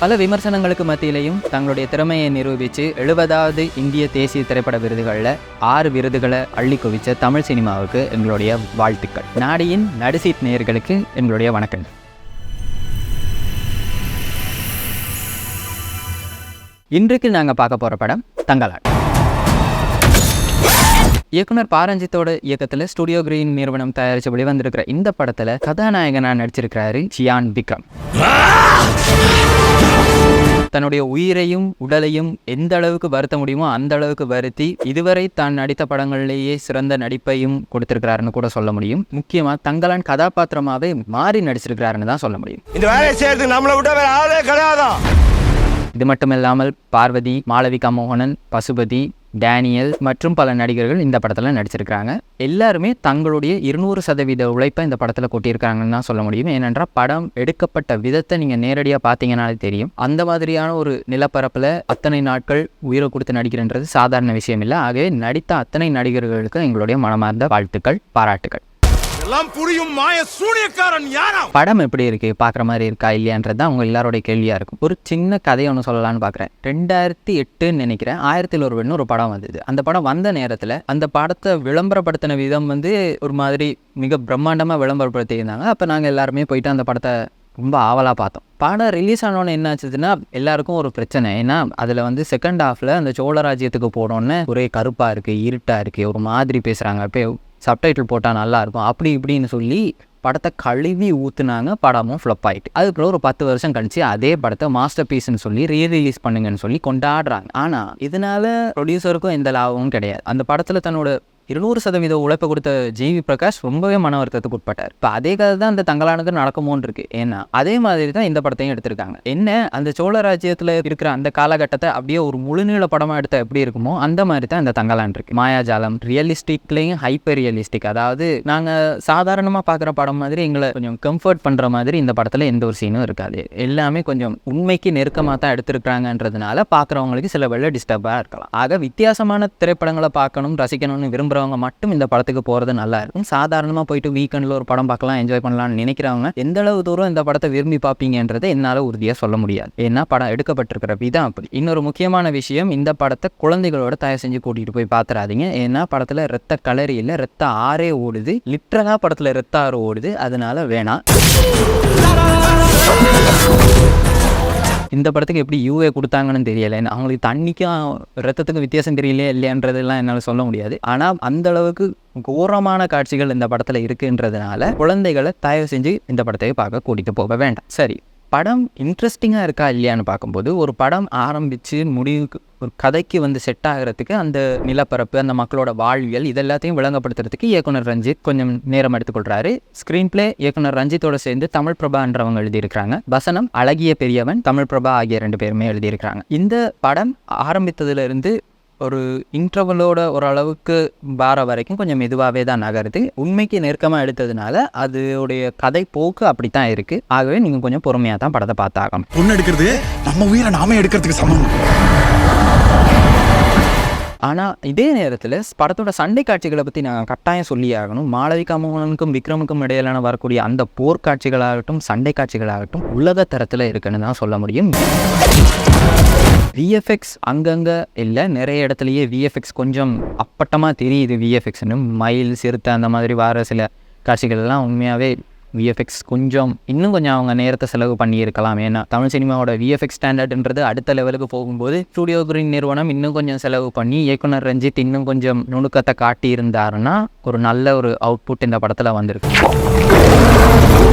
பல விமர்சனங்களுக்கு மத்தியிலையும் தங்களுடைய திறமையை நிரூபித்து எழுபதாவது இந்திய தேசிய திரைப்பட விருதுகளில் ஆறு விருதுகளை அள்ளி குவிச்ச தமிழ் சினிமாவுக்கு எங்களுடைய வாழ்த்துக்கள். நாடியின் நடுசீட் நேயர்களுக்கு எங்களுடைய வணக்கங்கள். இன்றைக்கு நாங்கள் பார்க்க போகிற படம் தங்கலாட். இயக்குனர் பாரஞ்சித்தோட இயக்கத்தில் ஸ்டுடியோ கிரீன் நிறுவனம் தயாரித்து வெளிவந்திருக்கிற இந்த படத்தில் கதாநாயகனாக நடிச்சிருக்கிறாரு சியான் விக்ரம். தன்னுடைய உயிரையும் உடலையும் எந்த அளவுக்கு வருத்த முடியுமோ அந்த அளவுக்கு வருத்தி இதுவரை தான் நடித்த படங்களிலேயே சிறந்த நடிப்பையும் கொடுத்திருக்கிறாருன்னு கூட சொல்ல முடியும். முக்கியமாக தங்கலான் கதாபாத்திரமாவே மாறி நடிச்சிருக்கிறாருன்னு தான் சொல்ல முடியும். இந்த வேலையை செய்யறதுக்கு நம்மளை விட்ட வேற ஆளே கிடையாதான் இது மட்டும் இல்லாமல் பார்வதி மாளவிகா மோகனன் பசுபதி டேனியல் மற்றும் பல நடிகர்கள் இந்த படத்தில் நடிச்சிருக்காங்க எல்லாருமே தங்களுடைய இருநூறு சதவீத உழைப்பை இந்த படத்தில் கொட்டியிருக்காங்கன்னு தான் சொல்ல முடியும். ஏனென்றால் படம் எடுக்கப்பட்ட விதத்தை நீங்கள் நேரடியாக பார்த்தீங்கன்னாலே தெரியும். அந்த மாதிரியான ஒரு நிலப்பரப்பில் அத்தனை நாட்கள் உயிரை கொடுத்து நடிக்கிறன்றது சாதாரண விஷயம் இல்லை. ஆகவே நடித்த அத்தனை நடிகர்களுக்கு எங்களுடைய மனமார்ந்த வாழ்த்துக்கள் பாராட்டுகள் எல்லாம் புரியும் மாய சூனியக்காரன் யாரா படம் எப்படி இருக்கு? பார்க்குற மாதிரி இருக்கா? இல்லையான்றது தான் உங்க எல்லாரோடைய கேள்வியாக இருக்கும். ஒரு சின்ன கதையை ஒன்று சொல்லலாம்னு பார்க்குறேன். ரெண்டாயிரத்தி எட்டுன்னு நினைக்கிறேன். ஆயிரத்தில் ஒரு பெண்ணு ஒரு படம் வந்தது. அந்த படம் வந்த நேரத்தில் அந்த படத்தை விளம்பரப்படுத்தின விதம் வந்து ஒரு மாதிரி மிக பிரம்மாண்டமாக விளம்பரப்படுத்தியிருந்தாங்க. அப்போ நாங்கள் எல்லாருமே போயிட்டு அந்த படத்தை ரொம்ப ஆவலாக பார்த்தோம். படம் ரிலீஸ் ஆனோன்னு என்ன ஆச்சுதுன்னா எல்லாருக்கும் ஒரு பிரச்சனை. ஏன்னா அதில் வந்து செகண்ட் ஹாஃபில் அந்த சோழராஜ்யத்துக்கு போனோன்னே ஒரே கருப்பாக இருக்குது இருட்டாக இருக்குது ஒரு மாதிரி பேசுகிறாங்க இப்போ சப்டைட்டில் போட்டால் நல்லாயிருக்கும் அப்படி இப்படின்னு சொல்லி படத்தை கழுவி ஊற்றுனாங்க படமும் ஃப்ளப் ஆகிட்டு அதுக்கப்புறம் ஒரு பத்து வருஷம் கழிச்சு அதே படத்தை மாஸ்டர் பீஸ்ன்னு சொல்லி ரீ ரிலீஸ் பண்ணுங்கன்னு சொல்லி கொண்டாடுறாங்க. ஆனால் இதனால ப்ரொடியூசருக்கும் எந்த லாபமும் கிடையாது. அந்த படத்தில் தன்னோட இருநூறு சதவீத உழைப்பை கொடுத்த ஜிவி பிரகாஷ் ரொம்பவே மன வருத்தத்துக்கு உட்பட்டார். இப்போ அதே கதை தான் அந்த தங்கலானது நடக்குமோன்னு இருக்கு. ஏன்னா அதே மாதிரி தான் இந்த படத்தையும் எடுத்திருக்காங்க. என்ன அந்த சோழ ராஜ்யத்தில் இருக்கிற அந்த காலகட்டத்தை அப்படியே ஒரு முழுநீள படமாக எடுத்த எப்படி இருக்குமோ அந்த மாதிரி தான் இந்த தங்கலான் இருக்கு. மாயாஜாலம் ரியலிஸ்டிக்லேயும் ஹைப்பர் ரியலிஸ்டிக் அதாவது நாங்கள் சாதாரணமாக பார்க்குற படம் மாதிரி எங்களை கொஞ்சம் கம்ஃபர்ட் பண்ணுற மாதிரி இந்த படத்தில் எந்த ஒரு சீனும் இருக்காது. எல்லாமே கொஞ்சம் உண்மைக்கு நெருக்கமாக தான் எடுத்திருக்கிறாங்கன்றதுனால பார்க்குறவங்களுக்கு சில வேலை டிஸ்டர்பாக இருக்கலாம். ஆக வித்தியாசமான திரைப்படங்களை பார்க்கணும் ரசிக்கணும்னு விரும்புகிறவங்க மட்டும் இந்த படத்துக்கு போகிறது நல்லா இருக்கும். சாதாரணமாக போயிட்டு வீக்கெண்டில் ஒரு படம் பார்க்கலாம் என்ஜாய் பண்ணலாம்னு நினைக்கிறவங்க எந்த அளவு தூரம் இந்த படத்தை விரும்பி பார்ப்பீங்கன்றதை என்னால் உறுதியாக சொல்ல முடியாது. ஏன்னா படம் எடுக்கப்பட்டிருக்கிற விதம் அப்படி. இன்னொரு முக்கியமான விஷயம் இந்த படத்தை குழந்தைகளோட தயார் செஞ்சு கூட்டிகிட்டு போய் பார்த்துறாதீங்க ஏன்னா படத்தில் ரத்த கலரி இல்லை ரத்த ஆறே ஓடுது. லிட்ரலாக படத்தில் ரத்த ஆறு ஓடுது. அதனால வேணாம். இந்த படத்துக்கு எப்படி யூஏ கொடுத்தாங்கன்னு தெரியல. அவங்களுக்கு தண்ணிக்கும் ரத்தத்துக்கும் வித்தியாசம் தெரியலையே இல்லையன்றதெல்லாம் என்னால் சொல்ல முடியாது. ஆனால் அந்த அளவுக்கு கோரமான காட்சிகள் இந்த படத்தில் இருக்குன்றதுனால குழந்தைகளை தயவு செஞ்சு இந்த படத்தை பார்க்க கூட்டிகிட்டு போக வேண்டாம். சரி. படம் இன்ட்ரெஸ்டிங்காக இருக்கா இல்லையான்னு பார்க்கும்போது ஒரு படம் ஆரம்பித்து முடிவுக்கு ஒரு கதைக்கு வந்து செட் ஆகிறதுக்கு அந்த நிலப்பரப்பு அந்த மக்களோட வாழ்வியல் இது எல்லாத்தையும் விளங்கப்படுத்துறதுக்கு இயக்குனர் ரஞ்சித் கொஞ்சம் நேரம் எடுத்துக்கொள்கிறாரு ஸ்க்ரீன் பிளே இயக்குனர் ரஞ்சித்தோட சேர்ந்து தமிழ் பிரபான்றவங்க எழுதியிருக்கிறாங்க. வசனம் அழகிய பெரியவன் தமிழ் பிரபா ஆகிய ரெண்டு பேருமே எழுதியிருக்கிறாங்க. இந்த படம் ஆரம்பித்ததுலேருந்து ஒரு இன்டர்வலோட ஓரளவுக்கு பார வரைக்கும் கொஞ்சம் மெதுவாகவே தான் நகருது. உண்மைக்கு நெருக்கமாக எடுத்ததுனால அதோடைய கதை போக்கு அப்படி தான் இருக்குது ஆகவே நீங்கள் கொஞ்சம் பொறுமையாக தான் படத்தை பார்த்தாகணும். பொண்ணு எடுக்கிறது நம்ம உயிரை நாம எடுக்கிறதுக்கு சமம். ஆனால் இதே நேரத்தில் படத்தோட சண்டை காட்சிகளை பற்றி நான் கட்டாயம் சொல்லி ஆகணும் மாளவிகா மோகனுக்கும் விக்ரமுக்கும் இடையிலான வரக்கூடிய அந்த போர் காட்சிகளாகட்டும் சண்டை காட்சிகளாகட்டும் உலக தரத்தில் இருக்குன்னு தான் சொல்ல முடியும். விஎஃப்எக்ஸ் அங்கங்கே இல்லை நிறைய இடத்துலையே விஎஃப்எக்ஸ் கொஞ்சம் அப்பட்டமாக தெரியுது விஎஃப்எக்ஸ்னு மயில் சிறுத்தை அந்த மாதிரி வர சில காட்சிகள்லாம் உண்மையாகவே விஎஃப்எக்ஸ் கொஞ்சம் இன்னும் கொஞ்சம் அவங்க நேரத்தை செலவு பண்ணியிருக்கலாம். ஏன்னா தமிழ் சினிமாவோட விஎஃப்எக்ஸ் ஸ்டாண்டர்ட்ன்றது அடுத்த லெவலுக்கு போகும்போது ஸ்டூடியோ கிரீன் நிறுவனம் இன்னும் கொஞ்சம் செலவு பண்ணி இயக்குனர் ரஞ்சித் இன்னும் கொஞ்சம் நுணுக்கத்தை காட்டியிருந்தாருன்னா ஒரு நல்ல ஒரு அவுட்புட் இந்த படத்தில் வந்திருக்கு.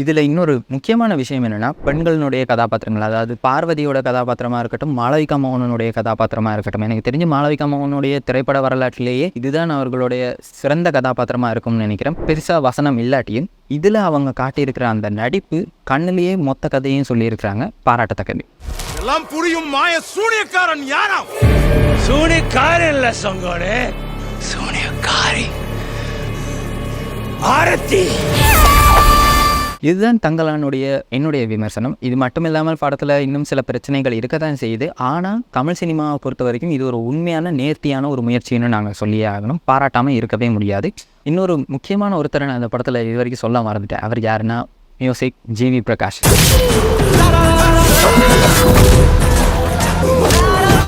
இதில் இன்னொரு முக்கியமான விஷயம் என்னென்னா பெண்களினுடைய கதாபாத்திரங்கள் அதாவது பார்வதியோட கதாபாத்திரமாக இருக்கட்டும் மாளவிகா மோகனனுடைய கதாபாத்திரமாக இருக்கட்டும். எனக்கு தெரிஞ்சு மாளவிகா மோகனுடைய திரைப்பட வரலாற்றிலேயே இதுதான் அவர்களுடைய சிறந்த கதாபாத்திரமாக இருக்கும்னு நினைக்கிறேன். பெருசாக வசனம் இல்லாட்டியும் இதில் அவங்க காட்டியிருக்கிற அந்த நடிப்பு கண்ணிலேயே மொத்த கதையும் சொல்லியிருக்கிறாங்க. பாராட்டத்தக்கது. எல்லாம் புரியும் மாய சூனியக்காரன் யாரா? சூனியக்காரன் இல்ல சங்கோனே. சூனியக்காரி. ஆரத்தி. இதுதான் தங்கலானுடைய என்னுடைய விமர்சனம். இது மட்டும் இல்லாமல் படத்தில் இன்னும் சில பிரச்சனைகள் இருக்க தான் செய்யுது. ஆனால் தமிழ் சினிமாவை பொறுத்த வரைக்கும் இது ஒரு உண்மையான நேர்த்தியான ஒரு முயற்சின்னு நாங்கள் சொல்லியே ஆகணும். பாராட்டாமல் இருக்கவே முடியாது. இன்னொரு முக்கியமான ஒருத்தரை நான் அந்த படத்தில் இது வரைக்கும் சொல்ல மறந்துட்டேன். அவர் யாருன்னா மியூசிக் ஜிவி பிரகாஷ்.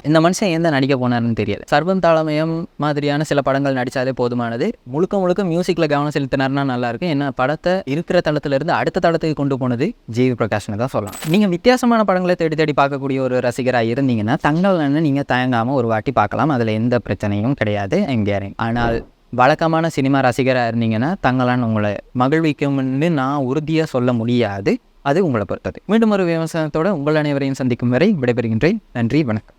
இந்த மனுஷன் எந்த நடிக்க போனாருன்னு தெரியல. சர்வம் தாளமயம் மாதிரியான சில படங்கள் நடித்தாலே போதுமானது. முழுக்க முழுக்க மியூசிக்கில் கவனம் செலுத்தினார்னா நல்லா இருக்கும். என்ன படத்தை இருக்கிற தளத்திலிருந்து அடுத்த தளத்துக்கு கொண்டு போனது ஜிவி பிரகாஷ்னு தான் சொல்லலாம். நீங்கள் வித்தியாசமான படங்களை தேடி தேடி பார்க்கக்கூடிய ஒரு ரசிகராக இருந்தீங்கன்னா தங்கள் நீங்கள் தயங்காமல் ஒரு வாட்டி பார்க்கலாம். அதில் எந்த பிரச்சனையும் கிடையாது எங்கேயாரையும் ஆனால் வழக்கமான சினிமா ரசிகராக இருந்தீங்கன்னா தங்களான் உங்களை மகிழ்விக்கும்னு நான் உறுதியாக சொல்ல முடியாது. அது உங்களை பொறுத்தது. மீண்டும் ஒரு விமர்சனத்தோடு உங்கள் அனைவரையும் சந்திக்கும் வரை விடைபெறுகின்றேன். நன்றி வணக்கம்.